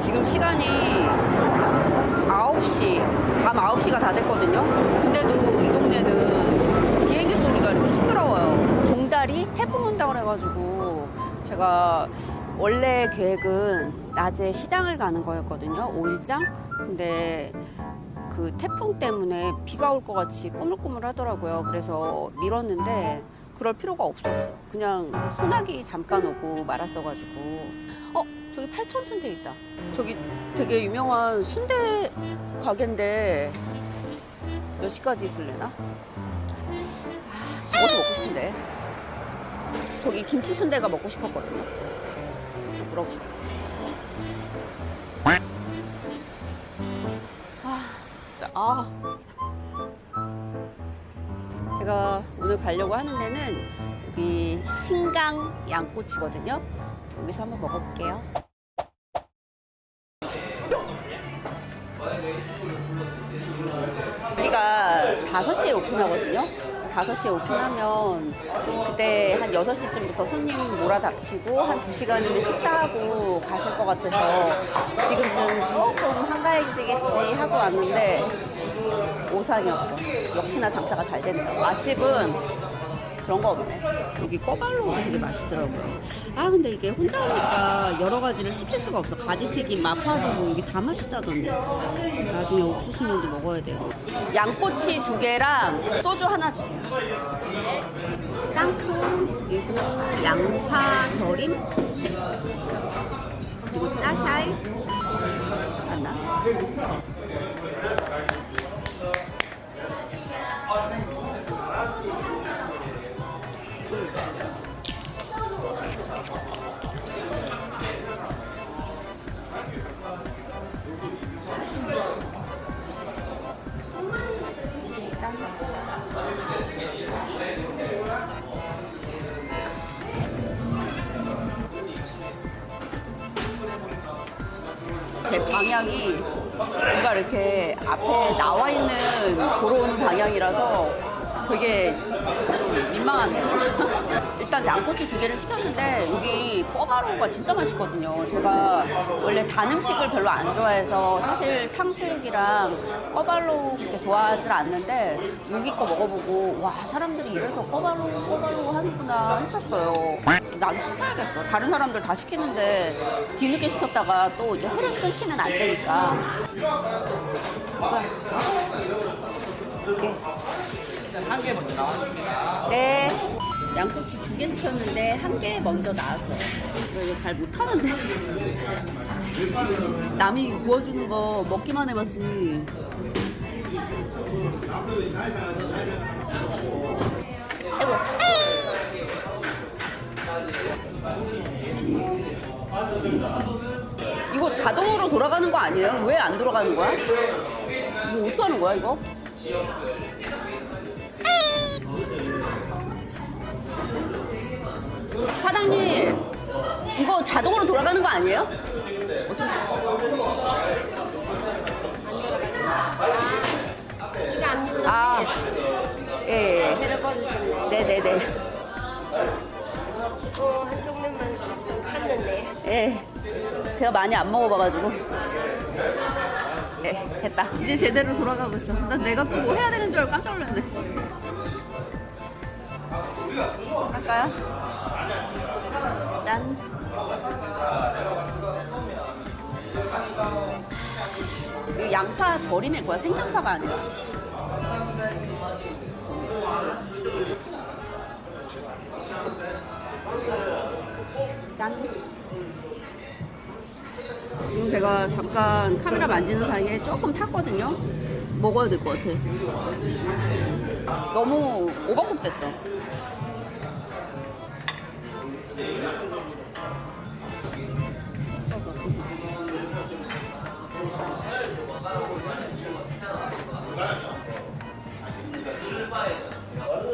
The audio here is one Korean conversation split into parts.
지금 시간이 9시, 밤 9시가 다 됐거든요. 근데도 이 동네는 비행기 소리가 이렇게 시끄러워요. 종달이 태풍 온다고 그래가지고 제가 원래 계획은 낮에 시장을 가는 거였거든요. 5일장. 근데 그 태풍 때문에 비가 올 것 같이 꾸물꾸물 하더라고요. 그래서 미뤘는데 그럴 필요가 없었어. 그냥 소나기 잠깐 오고 말았어가지고. 어, 저기 팔천 순대 있다. 저기 되게 유명한 순대 가게인데 몇 시까지 있을래나? 아, 먹어서 먹고 싶은데. 저기 김치 순대가 먹고 싶었거든요. 물어보자. 아, 진짜, 아. 제가 오늘 가려고 하는 데는 여기 신강 양꼬치거든요. 여기서 한번 먹어볼게요. 여기가 5시에 오픈하거든요. 5시에 오픈하면 그때 한 6시쯤부터 손님 몰아닥치고 한 2시간이면 식사하고 가실 것 같아서 지금쯤 조금 한가해지겠지 하고 왔는데 오산이었어. 역시나 장사가 잘 되네요. 맛집은 그런 거 없네. 여기 꿔발로가 되게 맛있더라고요. 아 근데 이게 혼자 오니까 여러 가지를 시킬 수가 없어. 가지튀김, 마파두부 여기 다 맛있다던데. 나중에 옥수수면도 먹어야 돼요. 양꼬치 두 개랑 소주 하나 주세요. 땅콩 그리고 양파 절임 그리고 짜샤이 맞나? 제 방향이 뭔가 이렇게 앞에 나와 있는 그런 방향이라서 되게 좀 민망하네요. 일단 양꼬치 두 개를 시켰는데 여기 꿔바로우가 진짜 맛있거든요. 제가 원래 단 음식을 별로 안 좋아해서 사실 탕수육이랑 꿔바로우 그렇게 좋아하질 않는데 여기 거 먹어보고 와 사람들이 이래서 꿔바로우 꿔바로우 하는구나 했었어요. 나도 시켜야겠어. 다른 사람들 다 시키는데 뒤늦게 시켰다가 또 이제 흐름 끊기면 안 되니까. 네. 한개 먼저 나왔습니다. 네. 양꼬치 두 개 시켰는데 한 개 먼저 나왔어요. 이거, 이거 잘 못하는데. 남이 구워주는 거 먹기만 해봤지. 아이고. 이거 자동으로 돌아가는 거 아니에요? 왜 안 돌아가는 거야? 뭐 어떻게 하는 거야 이거? 사장님 이거 자동으로 돌아가는 거 아니에요? 아, 예, 예. 네네네. 어, 좀. 예. 제가 많이 안 먹어봐가지고. 네, 됐다. 이제 제대로 돌아가고 있어. 난 내가 또 뭐 해야 되는 줄 알고 깜짝 놀랐네. 할까요? 짠. 이 양파 절임일 거야. 생양파가 아니라. 짠. 지금 제가 잠깐 카메라 만지는 사이에 조금 탔거든요. 먹어야 될 것 같아. 너무 오버쿡 됐어.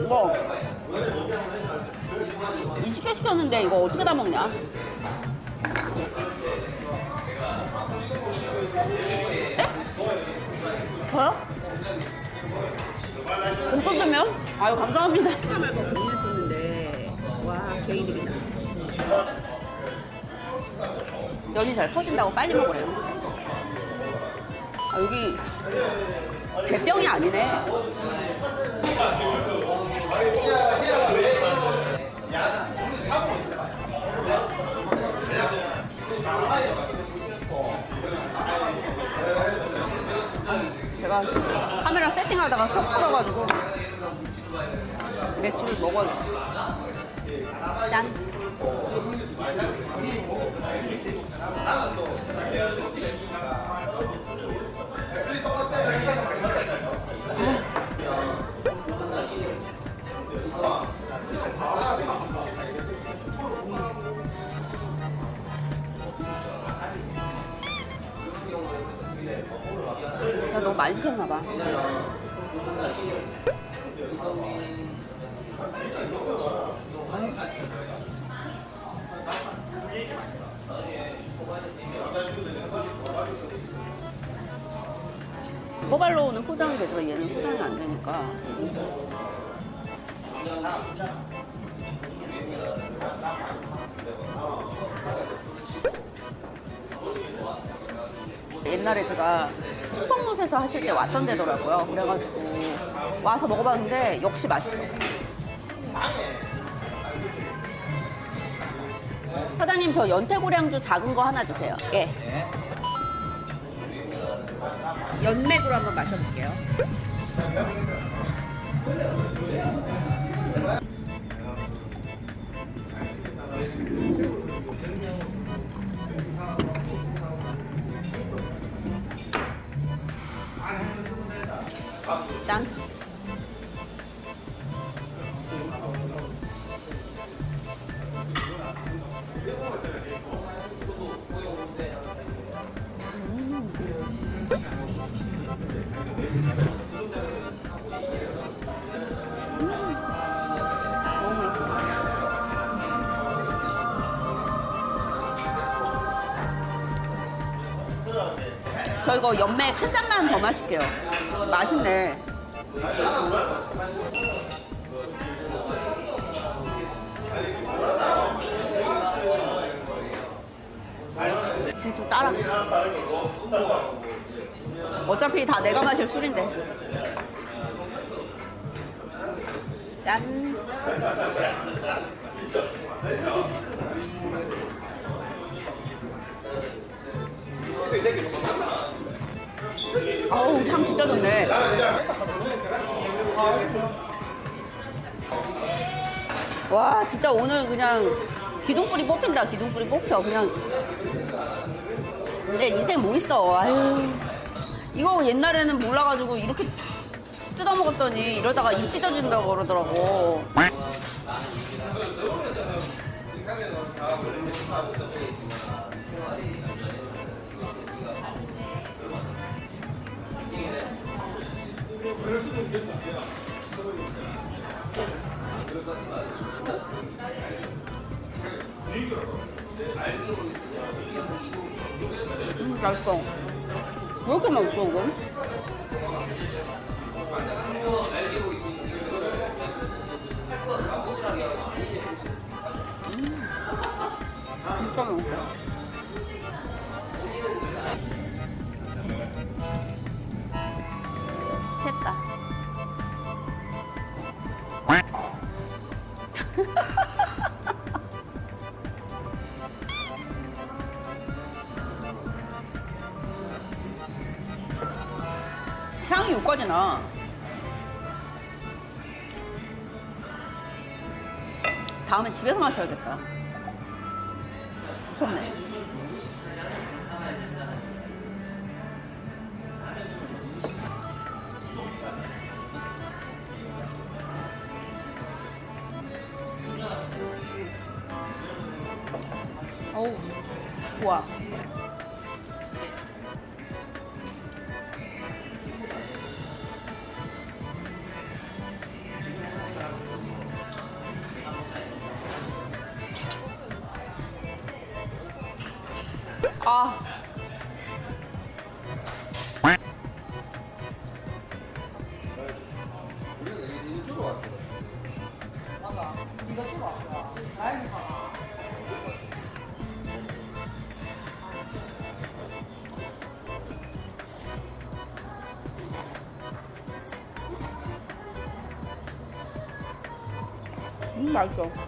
뭐? 20개 시켰는데 이거 어떻게 다 먹냐? 네? 저요? 없었으면? 아유 감사합니다. 할까 말까 고민했었는데 와 개이득이다. 면이 잘 퍼진다고 빨리 먹으래요. 아, 여기 대병이 아니네. 제가 카메라 세팅하다가 속 풀어가지고 맥주를 먹어요. 짠. 제가 너무 많이 시켰나 봐. 호발로우는 포장이 되지만 얘는 포장이 안 되니까. 옛날에 제가 수성못에서 하실 때 왔던 데더라고요. 그래가지고 와서 먹어봤는데 역시 맛있어. 사장님 저 연태고량주 작은 거 하나 주세요. 예. 연맥으로 한번 마셔볼게요. 이거 연맥 한 잔만 더 마실게요. 맛있네. 대충 따라. 어차피 다 내가 마실 술인데. 짠. 어우, 향 진짜 좋네. 와, 진짜 오늘 그냥 기둥뿌리 뽑힌다, 기둥뿌리 뽑혀. 그냥. 내 인생 뭐 있어, 아유. 이거 옛날에는 몰라가지고 이렇게 뜯어먹었더니 이러다가 입 찢어진다고 그러더라고. 왜 이렇게 맛있어, 이건? 음, 진짜 맛있어. 챘다. 향이 여기까지 나. 다음에 집에서 마셔야겠다. 무섭네. 어우, 좋아. 아. 음,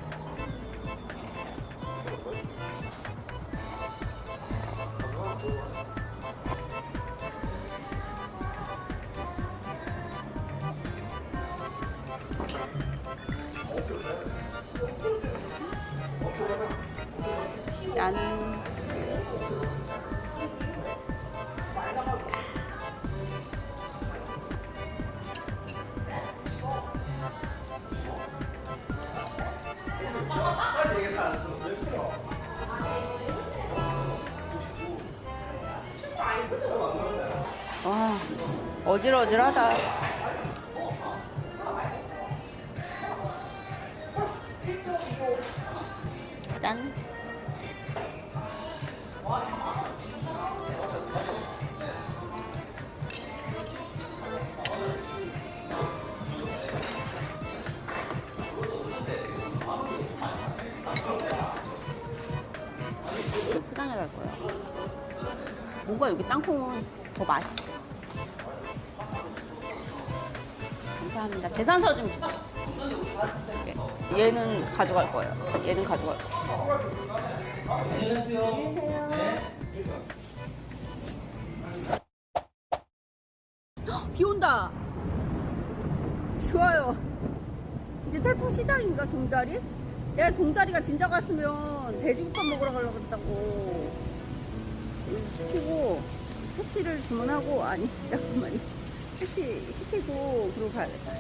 어질어질하다. 짠. 포장해 갈 거야. 뭔가 여기 땅콩은 더 맛있어. 감사합니다. 계산서 좀 주세요. 예. 얘는 가져갈 거예요. 얘는 가져갈 거예요. 헉, 비 온다. 좋아요. 이제 태풍 시작인가 종다리? 내가 종다리가 진짜 갔으면 돼지국밥 먹으러 가려고 했다고. 시키고 택시를 주문하고 아니 잠깐만요. 시키고 그러고 가야겠다.